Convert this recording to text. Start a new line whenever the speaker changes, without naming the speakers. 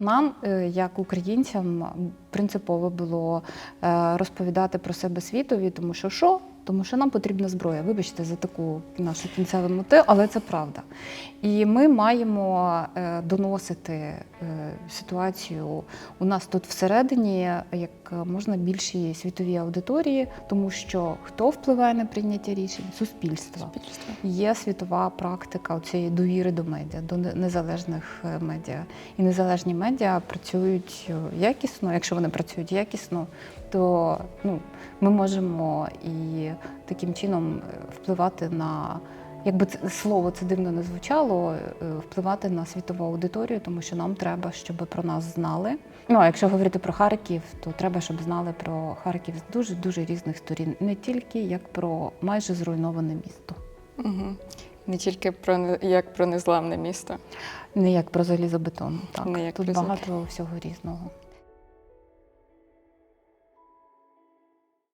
Нам, е, як українцям, принципово було е, розповідати про себе світові, тому що що? Тому що нам потрібна зброя. Вибачте за таку нашу кінцеву мотив, але це правда. І ми маємо е, доносити е, ситуацію у нас тут всередині як можна більшій світовій аудиторії, тому що хто впливає на прийняття рішень? Суспільство.
Суспільство.
Є світова практика цієї довіри до медіа, до незалежних е, медіа. І незалежні медіа працюють якісно. Якщо вони працюють якісно, то ну, ми можемо і таким чином е, впливати на. Якби це слово це дивно не звучало, е, впливати на світову аудиторію, тому що нам треба, щоб про нас знали. Ну а якщо говорити про Харків, то треба, щоб знали про Харків з дуже дуже різних сторін, не тільки як про майже зруйноване місто.
Угу. Не тільки про як про незламне місто.
Не як про залізобетон. Так
Не як
тут
про
багато всього різного.